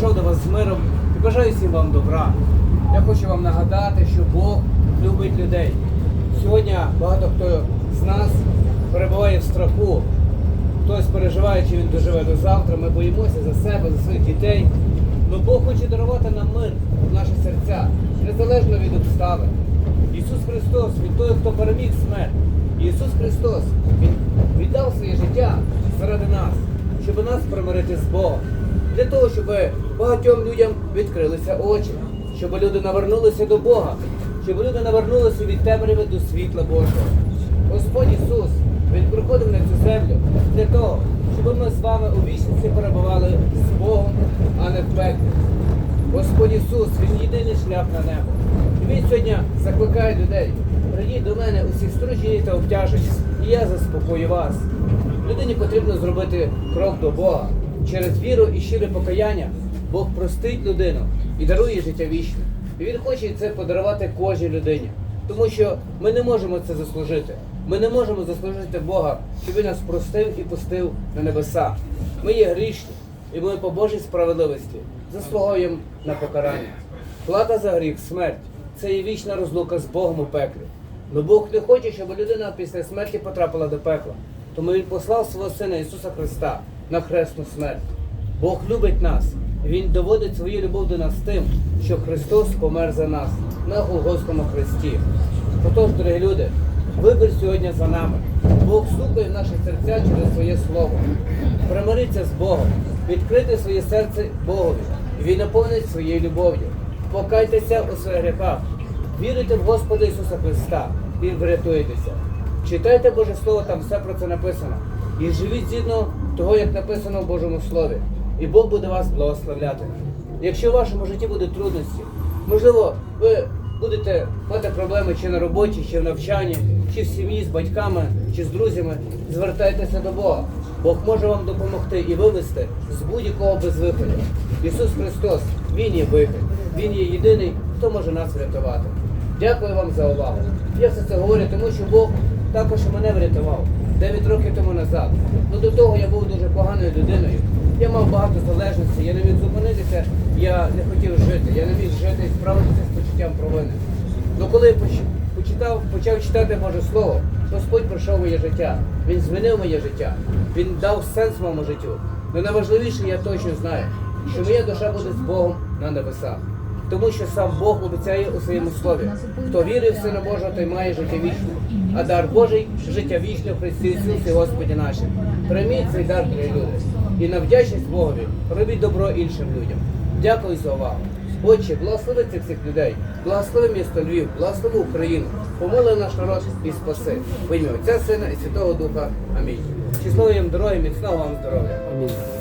прийшов до вас з миром і бажаю всім вам добра. Я хочу вам нагадати, що Бог любить людей. Сьогодні багато хто з нас перебуває в страху. Хтось переживає, чи він доживе до завтра. Ми боїмося за себе, за своїх дітей. Але Бог хоче дарувати нам мир в наші серця, незалежно від обставин. Ісус Христос, Він той, хто переміг смерть. Ісус Христос, Він віддав своє життя заради нас, щоб нас примирити з Богом. Для того, щоб багатьом людям відкрилися очі, щоб люди навернулися до Бога, щоб люди навернулися від темряви до світла Божого. Господь Ісус, Він приходив на цю землю для того, щоб ми з вами у вічності перебували з Богом, а не в пеклі. Господь Ісус, Він єдиний шлях на небо. І Він сьогодні закликає людей. Прийдіть до мене усі стружені та обтяжені, і я заспокою вас. Людині потрібно зробити крок до Бога. Через віру і щире покаяння Бог простить людину і дарує життя вічне. І Він хоче це подарувати кожній людині. Тому що ми не можемо це заслужити. Ми не можемо заслужити Бога, щоб Він нас простив і пустив на небеса. Ми є грішні, і ми по Божій справедливості заслуговуємо на покарання. Плата за гріх, смерть це є вічна розлука з Богом у пеклі. Но Бог не хоче, щоб людина після смерті потрапила до пекла. Тому Він послав свого Сина Ісуса Христа на хресну смерть. Бог любить нас, Він доводить свою любов до нас тим, що Христос помер за нас на Голгофському хресті. Отож, дорогі люди, вибір сьогодні за нами. Бог стукає в наші серця через своє слово. Примириться з Богом, відкрити своє серце Богові. І Він наповнить своєю любов'ю. Покайтеся у своїх гріхах. Віруйте в Господа Ісуса Христа і врятуєтеся. Читайте Боже Слово, там все про це написано. І живіть згідно того, як написано в Божому Слові. І Бог буде вас благословляти. Якщо в вашому житті будуть трудності, можливо, ви будете мати проблеми чи на роботі, чи в навчанні, чи в сім'ї з батьками, чи з друзями, звертайтеся до Бога. Бог може вам допомогти і вивести з будь-якого безвиходу. Ісус Христос, Він є вихід, Він є єдиний, хто може нас врятувати. Дякую вам за увагу. Я все це говорю, тому що Бог також мене врятував 9 років тому назад. Ну до того я був дуже поганою людиною. Я мав багато залежностей, я не міг зупинитися, я не хотів жити, я не міг жити і справитися з почуттям провини. Ну коли почитав, почав читати Боже Слово, Господь пройшов моє життя. Він змінив моє життя. Він дав сенс моєму життю. Ну найважливіше, я точно знаю, що моя душа буде з Богом на небесах. Тому що сам Бог обіцяє у своєму слові. Хто вірить в Сина Божого, той має життя вічне. А дар Божий життя вічне в Христі Ісусі Господі нашим. Прийміть цей дар, дорогі люди. І на вдячність Богові робіть добро іншим людям. Дякую за увагу. Отче, благослови цих всіх людей, благослови місто Львів, благослови Україну, помили наш народ і спаси. В ім'я Отця, Сина і Святого Духа. Амінь. Щасливої вам дороги, міцного вам здоров'я. Амінь.